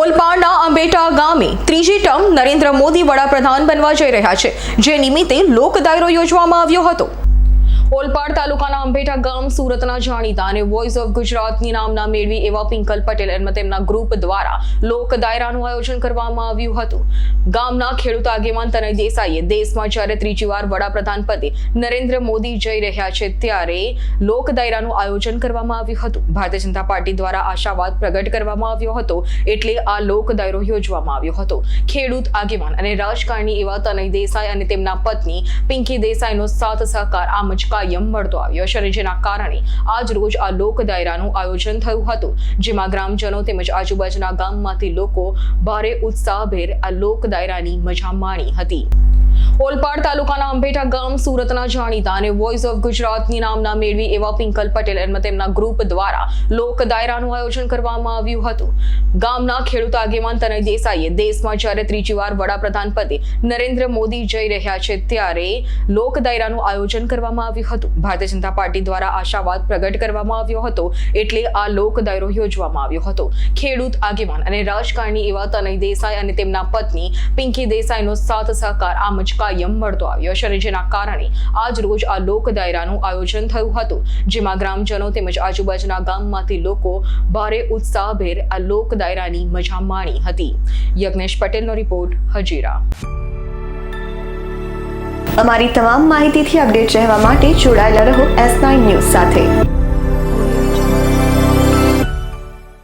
ઓલપાડના અંબેટા ગામે ત્રીજી ટર્મ નરેન્દ્ર મોદી વડાપ્રધાન બનવા જઈ રહ્યા છે, જે નિમિત્તે લોક દાયરો યોજવામાં આવ્યો હતો. ઓલપાડ તાલુકાના અંબેટા ગામ સુરતના જાણીતા અને વોઇસ ઓફ ગુજરાતની નામના મેળવી એવા પિંકલ પટેલ અને તેમના ગ્રુપ દ્વારા લોક દાયરાનું આયોજન કરવામાં આવ્યું હતું. ગામના ખેડૂત આગેવાન તનય દેસાઈએ દેશમાં જ્યારે ત્રીજી વાર વડાપ્રધાન પદે નરેન્દ્ર મોદી જઈ રહ્યા છે ત્યારે લોક દાયરાનું આયોજન કરવામાં આવ્યું હતું. ભારતીય જનતા પાર્ટી દ્વારા આશાવાદ પ્રગટ કરવામાં આવ્યો હતો એટલે આ લોક દાયરો યોજવામાં આવ્યો હતો. ખેડૂત આગેવાન અને રાજકારણી એવા તનય દેસાઈ અને તેમના પત્ની પિંકી દેસાઈનો સાથ સહકાર આમ જ કાયમ મળતો આવ્યો છે અને જેના કારણે આજ રોજ આ લોક દાયરાનું આયોજન થયું હતું. જેમાં ગ્રામજનો તેમજ આજુબાજુના ગામમાંથી લોકો ભારે ઉત્સાહભેર આ લોક દાયરાની મજા માણી હતી. ઓલપાડ તાલુકાના અંબેટા ગામ સુરતના જાણીતા અને વોઇસ ઓફ ગુજરાતની નામના મેળવી એવા પિંકલ પટેલ તેમના ગ્રુપ દ્વારા લોક દાયરાનું આયોજન કરવામાં આવ્યું હતું. ગામના ખેડૂત આગેવાન તનય દેસાઈએ દેશમાં જ્યારે ત્રીજી વાર વડાપ્રધાન પદે નરેન્દ્ર મોદી જઈ રહ્યા છે ત્યારે લોક દાયરાનું આયોજન કરવામાં આવ્યું હતું. ભારતીય જનતા પાર્ટી દ્વારા આશાવાદ પ્રગટ કરવામાં આવ્યો હતો એટલે આ લોક દાયરો યોજવામાં આવ્યો હતો. ખેડૂત આગેવાન અને રાજકારણી એવા તનય દેસાઈ અને તેમના પત્ની પિંકી દેસાઈનો સાથ સહકાર આમ કાયમ મળતો આવ્યો છે અને જેના કારણે આજ રોજ આ લોક દાયરાનું આયોજન થયું હતું. જેમાં ગ્રામજનો તેમજ આજુબાજુના ગામમાંથી લોકો ભારે ઉત્સાહભેર આ લોક દાયરાની મજા માણી હતી. યજ્ઞેશ પટેલનો રિપોર્ટ, હજીરા. અમારી તમામ માહિતીથી અપડેટ રહેવા માટે જોડાયેલા રહો એસ નાઇન ન્યૂઝ સાથે.